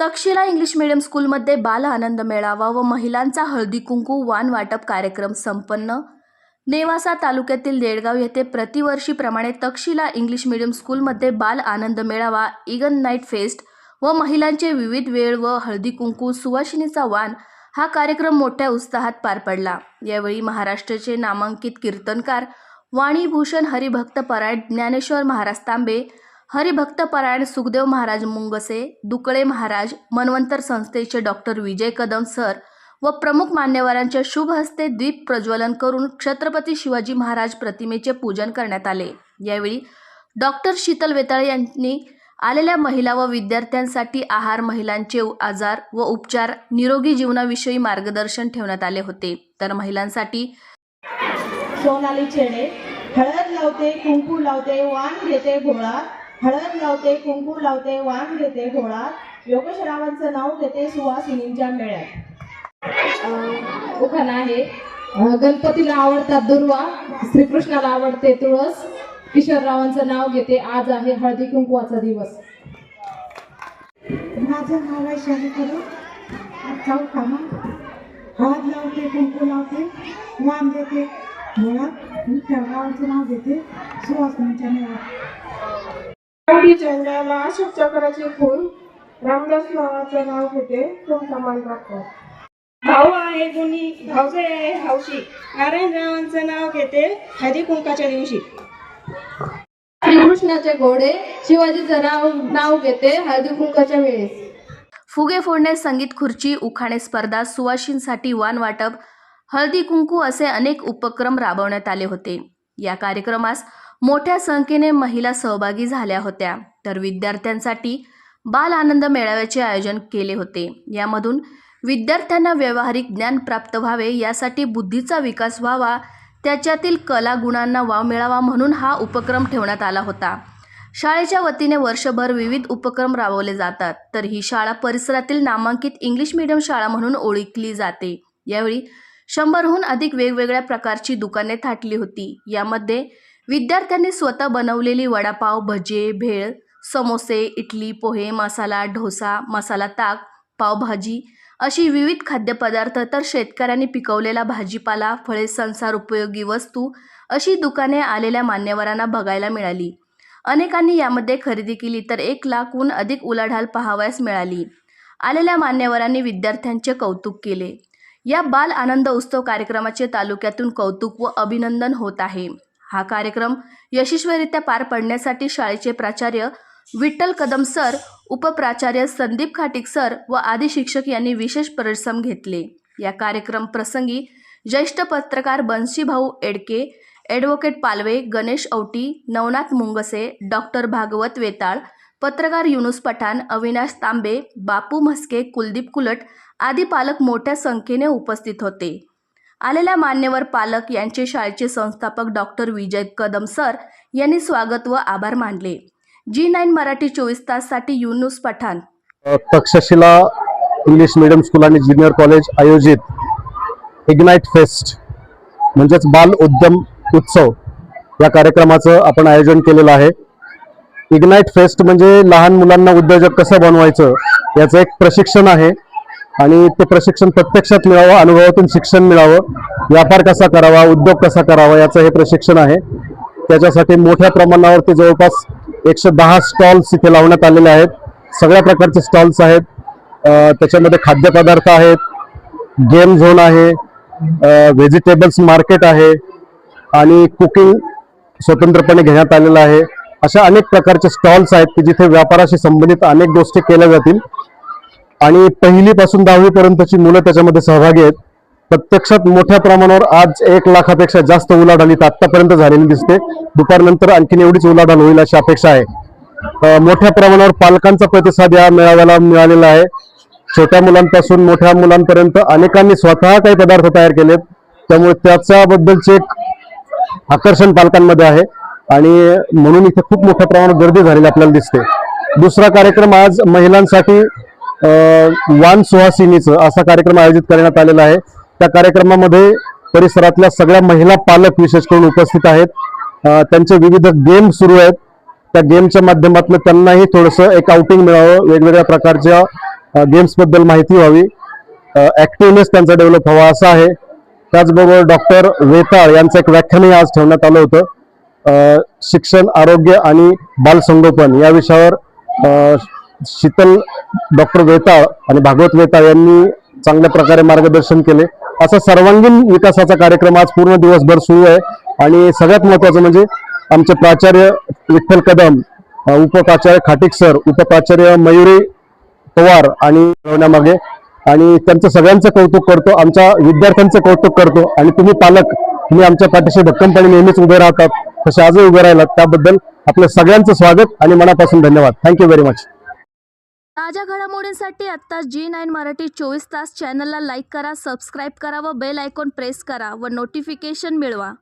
Takshashila English medium स्कूलमध्ये बाल आनंद मेळावा व महिलांचा हळदी कुंकू वान वाटप कार्यक्रम संपन्न. नेवासा तालुक्यातील देडगाव येथे प्रतिवर्षीप्रमाणे तक्षशिला इंग्लिश मीडियम स्कूलमध्ये बाल आनंद मेळावा इगन नाईट फेस्ट व महिलांचे विविध वेळ व हळदी कुंकू सुवासिनीचा वान हा कार्यक्रम मोठ्या उत्साहात पार पडला. यावेळी महाराष्ट्राचे नामांकित कीर्तनकार वाणीभूषण हरिभक्त परायण ज्ञानेश्वर महाराज तांबे हरिभक्त परायण सुखदेव महाराज मुंगसे दुकळे महाराज मनवंतर संस्थेचे डॉक्टर विजय कदम सर व प्रमुख मान्यवरांच्या शुभ हस्ते द्वीप प्रज्वलन करून छत्रपती शिवाजी महाराज प्रतिमेचे पूजन करण्यात आले. यावेळी डॉक्टर शीतल वेताळे यांनी आलेल्या महिला व विद्यार्थ्यांसाठी आहार महिलांचे आजार व उपचार निरोगी जीवनाविषयी मार्गदर्शन ठेवण्यात आले होते. तर महिलांसाठी सोनाली हळद लावते कुंकू लावते वाण घेते घोळात हळद लावते कुंकू लावते वाण घेते घोळात योगशरावांचं नाव घेते सुवासिनींच्या मेळ्यात. उखाण आहे. गणपतीला आवडतात दुर्वा श्रीकृष्णाला आवडते तुळस किशोररावांचं नाव घेते आज आहे हळदी कुंकवाचा दिवस. माझं नाव आहे शाही करू कामा हळद लावते कुंकू लावते वाण देते मुळात विठ्ठल गावाचं नाव देते सुवासिनींच्या मेळ्यात. गावठी चेंड्याला अशोक चक्राचे फूल रामदास नावाचं नाव घेते खूप समान राखतात भाऊ आहे गुणी भाऊजे आहे हौशी नारायणरावांचं नाव घेते हळदी कुंकाच्या दिवशी. श्रीकृष्णाचे घोडे शिवाजीचं नाव नाव घेते हळदी कुंकाच्या वेळेस. फुगे फोडणे संगीत खुर्ची उखाणे स्पर्धा सुवाशींसाठी वाण वाटप हळदी कुंकू असे अनेक उपक्रम राबवण्यात आले होते. या कार्यक्रमास मोठ्या संख्येने महिला सहभागी झाल्या होत्या. तर विद्यार्थ्यांसाठी बाल आनंद मेळाव्याचे आयोजन केले होते. यामधून विद्यार्थ्यांना व्यावहारिक ज्ञान प्राप्त व्हावे यासाठी बुद्धीचा विकास व्हावा त्याच्यातील कला गुणांना वाव मिळावा म्हणून हा उपक्रम ठेवण्यात आला होता. शाळेच्या वतीने वर्षभर विविध उपक्रम राबवले जातात. तर ही शाळा परिसरातील नामांकित इंग्लिश मीडियम शाळा म्हणून ओळखली जाते. यावेळी शंभरहून अधिक वेगवेगळ्या प्रकारची दुकाने थाटली होती. यामध्ये विद्यार्थ्यांनी स्वतः बनवलेली वडापाव भजे भेळ समोसे इडली पोहे मसाला डोसा मसाला ताक पावभाजी अशी विविध खाद्यपदार्थ तर शेतकऱ्यांनी पिकवलेला भाजीपाला फळे संसार उपयोगी वस्तू अशी दुकाने आलेल्या मान्यवरांना बघायला मिळाली. अनेकांनी यामध्ये खरेदी केली तर एक लाखहून अधिक उलाढाल पाहावयास मिळाली. आलेल्या मान्यवरांनी विद्यार्थ्यांचे कौतुक केले. या बाल आनंद उत्सव कार्यक्रमाचे तालुक्यातून कौतुक व अभिनंदन होत आहे. हा कार्यक्रम यशस्वीरित्या पार पडण्यासाठी शाळेचे प्राचार्य विठ्ठल कदम सर उपप्राचार्य संदीप खाटिक सर व आदी शिक्षक यांनी विशेष परिश्रम घेतले. या कार्यक्रम प्रसंगी ज्येष्ठ पत्रकार बन्सीभाऊ एडके ॲडव्होकेट पालवे गणेश औटी नवनाथ मुंगसे डॉक्टर भागवत वेताळ पत्रकार युनुस पठाण अविनाश तांबे बापू म्हस्के कुलदीप कुलट आदी पालक मोठ्या संख्येने उपस्थित होते. आलेल्या मान्यवर पालक यांचे शाळेचे संस्थापक डॉक्टर विजय कदम सर यांनी स्वागत व आभार मानले. जी नाईन मराठी चोवीस ताससाठी Yunus Pathan. Takshashila English medium school आणि ज्युनियर कॉलेज आयोजित इग्नाईट फेस्ट म्हणजेच बाल उद्यम उत्सव या कार्यक्रमाचं आपण आयोजन केलेलं आहे. इग्नाईट फेस्ट म्हणजे लहान मुलांना उद्योजक कसं बनवायचं याचं एक प्रशिक्षण आहे. आणि ते प्रशिक्षण प्रत्यक्षात मिळावं अनुभवातून शिक्षण मिळावं व्यापार कसा करावा उद्योग कसा करावा याचं हे प्रशिक्षण आहे. त्याच्यासाठी मोठ्या प्रमाणावरती जवळपास एकशे दहा स्टॉल्स इथे लावण्यात आलेले आहेत. सगळ्या प्रकारचे स्टॉल्स आहेत. त्याच्यामध्ये खाद्यपदार्थ आहेत गेम झोन आहे व्हेजिटेबल्स मार्केट आहे आणि कुकिंग स्वतंत्रपणे घेण्यात आलेलं आहे. अशा अनेक प्रकारचे स्टॉल्स आहेत की जिथे व्यापाराशी संबंधित अनेक गोष्टी केल्या जातील. आणि पहिलीपासून दहावीपर्यंतची मुलं त्याच्यामध्ये सहभागी आहेत. प्रत्यक्षात मोठ्या प्रमाणावर आज एक लाखापेक्षा जास्त उलाढाल इथं आत्तापर्यंत झालेली दिसते. दुपारनंतर आणखीन एवढीच उलाढाल होईल अशी अपेक्षा आहे. मोठ्या प्रमाणावर पालकांचा प्रतिसाद या मेळाव्याला मिळालेला आहे. छोट्या मुलांपासून मोठ्या मुलांपर्यंत अनेकांनी स्वतः काही पदार्थ तयार केलेत. त्यामुळे त्याच्याबद्दलचे एक आकर्षण पालकांमध्ये आहे. आणि म्हणून इथे खूप मोठ्या प्रमाणात गर्दी झालेली आपल्याला दिसते. दुसरा कार्यक्रम आज महिलांसाठी वान सुहासिनीचं असा कार्यक्रम आयोजित करण्यात आलेला आहे. त्या कार्यक्रमामध्ये परिसरातल्या सगळ्या महिला पालक विशेष करून उपस्थित आहेत. त्यांचे विविध गेम सुरू आहेत. त्या गेमच्या माध्यमातून त्यांनाही थोडंसं एक आउटिंग मिळावं. वेगवेगळ्या प्रकारच्या गेम्सबद्दल माहिती व्हावी. ॲक्टिव्हनेस त्यांचा डेव्हलप व्हावा असा आहे. त्याचबरोबर डॉक्टर वेताळ यांचं एक व्याख्यानही आज ठेवण्यात आलं होतं. शिक्षण आरोग्य आणि बालसंगोपन या विषयावर शीतल डॉक्टर वेताळ आणि भागवत वेताळ यांनी चांगल्या प्रकारे मार्गदर्शन केले. असा सर्वांगीण विकासाचा कार्यक्रम आज पूर्ण दिवसभर सुरू आहे. आणि सगळ्यात महत्वाचं म्हणजे आमचे प्राचार्य विठ्ठल कदम उपप्राचार्य खाटिक सर उपप्राचार्य मयुरी पवार आणि मागे. आणि त्यांचं सगळ्यांचं कौतुक करतो आमच्या विद्यार्थ्यांचं कौतुक करतो. आणि तुम्ही पालक तुम्ही आमच्या पाठीशी भक्कमपणे नेहमीच उभे राहतात तसे आजही उभे राहिलात. त्याबद्दल आपलं सगळ्यांचं स्वागत आणि मनापासून धन्यवाद. थँक्यू व्हेरी मच ताज्या घडामोडींसाठी आत्ता जी नाईन मराठी चोवीस तास चॅनलला लाईक करा सबस्क्राईब करा व बेल आयकॉन प्रेस करा व नोटिफिकेशन मिळवा.